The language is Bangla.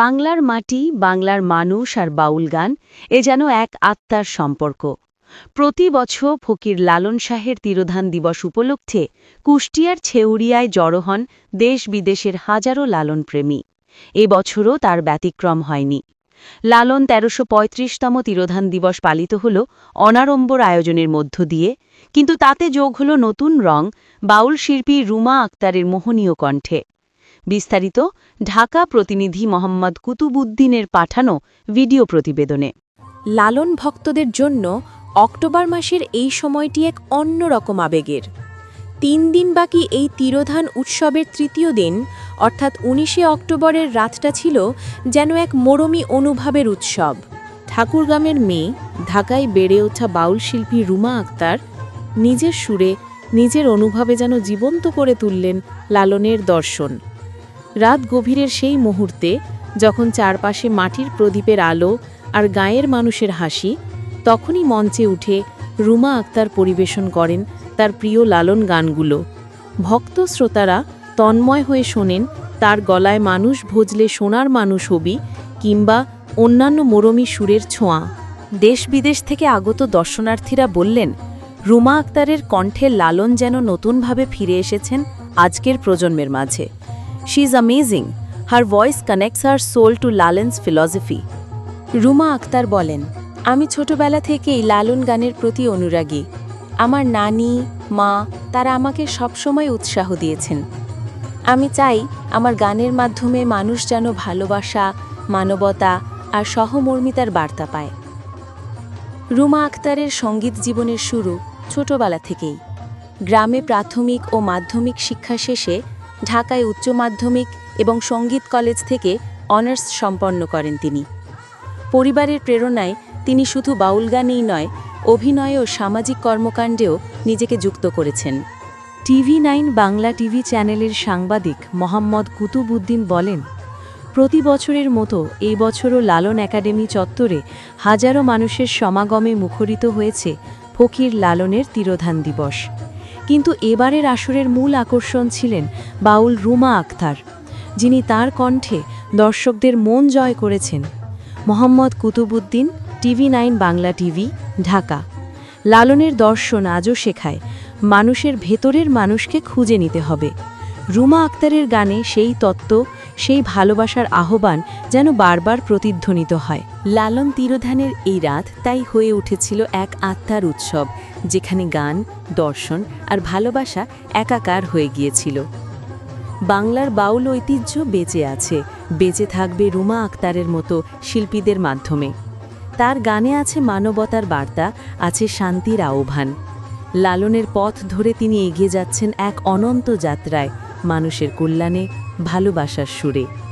বাংলার মাটি, বাংলার মানুষ আর বাউল গান, এ যেন এক আত্মার সম্পর্ক। প্রতি বছর ফকির লালন শাহের তিরোধান দিবস উপলক্ষে কুষ্টিয়ার ছেউরিয়ায় জড়ো হন দেশ বিদেশের হাজারো লালন প্রেমী এ বছরও তার ব্যতিক্রম হয়নি। লালন তেরোশো পঁয়ত্রিশতম তিরোধান দিবস পালিত হল অনাড়ম্বর আয়োজনের মধ্য দিয়ে, কিন্তু তাতে যোগ হল নতুন রং, বাউল শিল্পী রুমা আক্তারের মোহনীয় কণ্ঠে। বিস্তারিত ঢাকা প্রতিনিধি মোহাম্মদ কুতুবুদ্দিনের পাঠানো ভিডিও প্রতিবেদনে। লালন ভক্তদের জন্য অক্টোবর মাসের এই সময়টি এক অন্যরকম আবেগের। তিন দিন বাকি এই তিরোধান উৎসবের তৃতীয় দিন, অর্থাৎ উনিশে অক্টোবরের রাতটা ছিল যেন এক মরমী অনুভবের উৎসব। ঠাকুরগামের মেয়ে, ঢাকায় বেড়ে ওঠা বাউল শিল্পী রুমা আক্তার নিজের সুরে, নিজের অনুভবে যেন জীবন্ত করে তুললেন লালনের দর্শন। রাত গভীরের সেই মুহূর্তে যখন চারপাশে মাটির প্রদীপের আলো আর গায়ের মানুষের হাসি, তখনই মঞ্চে উঠে রুমা আক্তার পরিবেশন করেন তার প্রিয় লালন গানগুলো। ভক্ত শ্রোতারা তন্ময় হয়ে শোনেন তার গলায় মানুষ ভজলে সোনার মানুষ হবি কিংবা অন্যান্য মরমী সুরের ছোঁয়া। দেশ বিদেশ থেকে আগত দর্শনার্থীরা বললেন, রুমা আক্তারের কণ্ঠে লালন যেন নতুনভাবে ফিরে এসেছেন আজকের প্রজন্মের মাঝে। She is amazing her voice connects her soul to Lalon's philosophy Ruma Akter বলেন, আমি ছোটবেলা থেকেই লালন গানের প্রতি অনুরাগী। আমার নানি, মা, তারা আমাকে সবসময় উৎসাহ দিয়েছেন। আমি চাই আমার গানের মাধ্যমে মানুষ যেন ভালোবাসা, মানবতা আর সহমর্মিতার বার্তা পায়। রুমা আক্তারের সংগীত জীবনের শুরু ছোটবেলা থেকেই। গ্রামে প্রাথমিক ও মাধ্যমিক শিক্ষা শেষে ঢাকায় উচ্চ মাধ্যমিক এবং সংগীত কলেজ থেকে অনার্স সম্পন্ন করেন তিনি। পরিবারের প্রেরণায় তিনি শুধু বাউল গানেই নয়, অভিনয় ও সামাজিক কর্মকাণ্ডেও নিজেকে যুক্ত করেছেন। টিভি নাইন বাংলা টিভি চ্যানেলের সাংবাদিক মোহাম্মদ কুতুবুদ্দিন বলেন, প্রতি বছরের মতো এই বছরও লালন একাডেমি চত্বরে হাজারো মানুষের সমাগমে মুখরিত হয়েছে ফকির লালনের তিরোধান দিবস। কিন্তু এবারের আসরের মূল আকর্ষণ ছিলেন বাউল রুমা আক্তার যিনি তার কণ্ঠে দর্শকদের মন জয় করেছেন। Mohammad Qutubuddin TV nine Bangla TV, Dhaka. লালনের দর্শন আজও শেখায়, মানুষের ভেতরের মানুষকে খুঁজে নিতে হবে। রুমা আক্তারের গানে সেই তত্ত্ব, সেই ভালোবাসার আহ্বান যেন বারবার প্রতিধ্বনিত হয়। লালন তিরোধানের এই রাত তাই হয়ে উঠেছিল এক আত্মার উৎসব, যেখানে গান, দর্শন আর ভালোবাসা একাকার হয়ে গিয়েছিল। বাংলার বাউল ঐতিহ্য বেঁচে আছে, বেঁচে থাকবে রুমা আক্তারের মতো শিল্পীদের মাধ্যমে। তার গানে আছে মানবতার বার্তা, আছে শান্তির আহ্বান। লালনের পথ ধরে তিনি এগিয়ে যাচ্ছেন এক অনন্ত যাত্রায় মানুষের কল্যাণে ভালোবাসার সুরে।